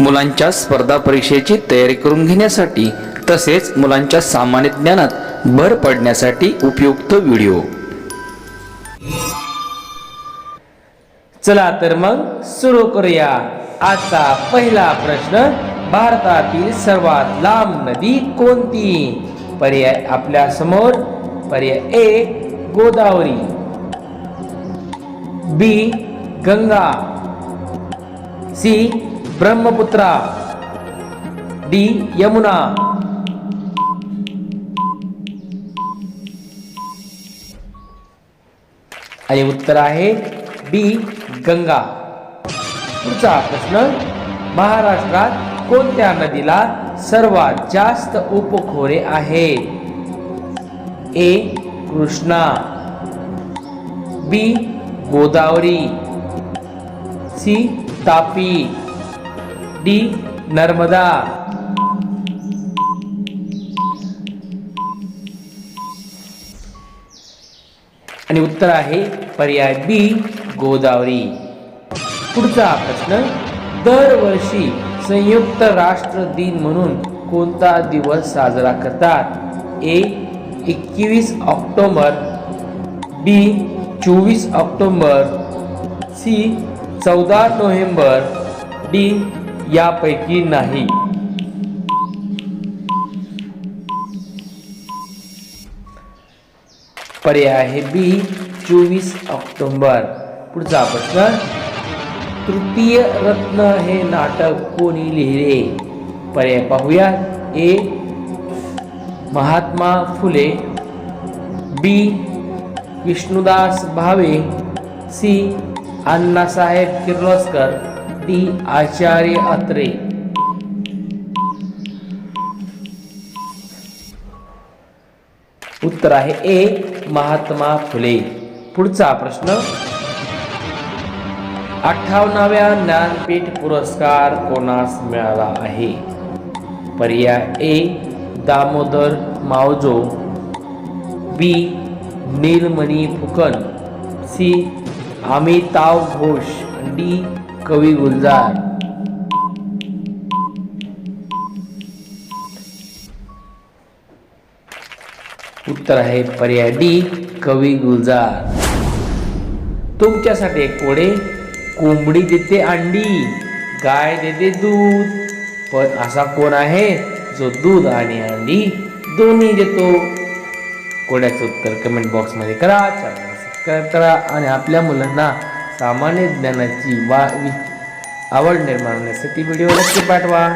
मुलांच्या स्पर्धा परीक्षेची तयारी करून घेण्यासाठी तसेच मुलांच्या सामान्य ज्ञानात भर पडण्यासाठी उपयुक्त व्हिडिओ. चला तर मग सुरू करूया. आजचा पहिला प्रश्न भारतातील सर्वात लांब नदी कोणती? पर्याय आपल्यासमोर पर्याय A Godavari. B Ganga. C Brahmaputra D Yamuna. आणि उत्तर आहे बी गंगा. पुढचा प्रश्न महाराष्ट्रात कोणत्या नदीला सर्वात जास्त उपखोरे आहे? A Krishna. B Godavari. C Tapi. D Narmada. आणि उत्तर आहे पर्याय बी गोदावरी. पुढचा प्रश्न दरवर्षी संयुक्त राष्ट्र दिन म्हणून कोणता दिवस साजरा करतात? ए एकवीस ऑक्टोबर बी चोवीस ऑक्टोबर सी चौदा नोव्हेंबर डी यापैकी नाही. पर्याय आहे बी चोवीस ऑक्टोबर. पुढचा प्रश्न तृतीय रत्न हे नाटक कोणी लिहिले? पर्याय पाहूया. A Mahatma Phule. B Vishnudas Bhave. C Annasaheb Kirloskar. D Acharya Atre. उत्तर आहे ए महात्मा फुले. पुढचा प्रश्न. अठ्ठावन्नाव्या ज्ञानपीठ पुरस्कार कोणास मिळाला आहे? पर्याय A Damodar Mauzo. B Nilmani Phookan. C Amitav Ghosh. D कवी गुलजार. उत्तर आहे पर्याय डी कवी गुलजार. तुमच्यासाठी एक कोडे कोंबडी देते अंडी गाय देते दूध. पण असा कोण आहे जो दूध आणि अंडी दोन्ही देतो? कोड्याचं उत्तर कमेंट बॉक्समध्ये करा चॅनल सबस्क्राईब करा आणि आपल्या मुलांना सामान्य ज्ञानाची वा वि- आवड निर्माण होण्यासाठी व्हिडिओ नक्की पाठवा.